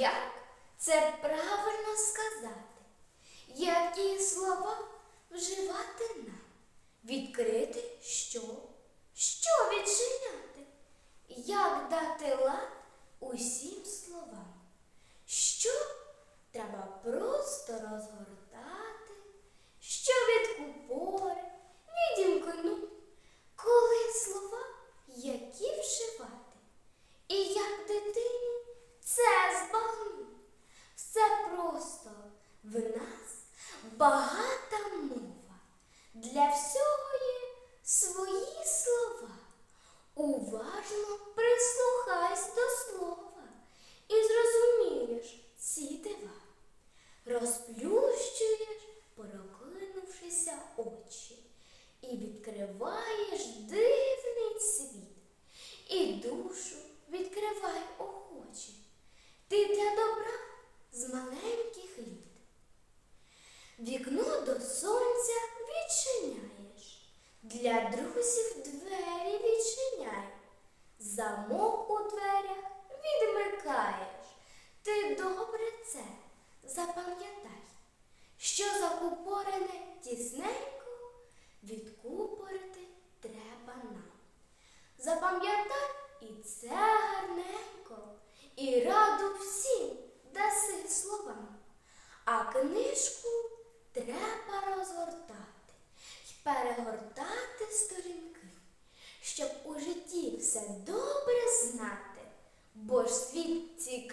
як це правильно сказати? Які слова вживати нам? Відкрити що? Що відчиняти? Як дати лад усім словам? Що треба просто розгортати? Що від купори, відімкну? Коли слова, які вживати? І як дитині це збагну? Все просто в нас багата мова. Для всього є свої слова. Уважно прислухайся до слова і зрозумієш ці дива. Розплющуєш, прокинувшися очі, і відкриваєш дивний світ, і душу відкривай охоче. Ти для Вікно до сонця відчиняєш, для друзів двері відчиняй, замок у дверях відмикаєш. Ти добре це запам'ятай, що закупорене тісненько відкупорити треба нам. Запам'ятай і це гарненько, і раду всім перегортати сторінки, щоб у житті все добре знати, бо ж світ цікавий.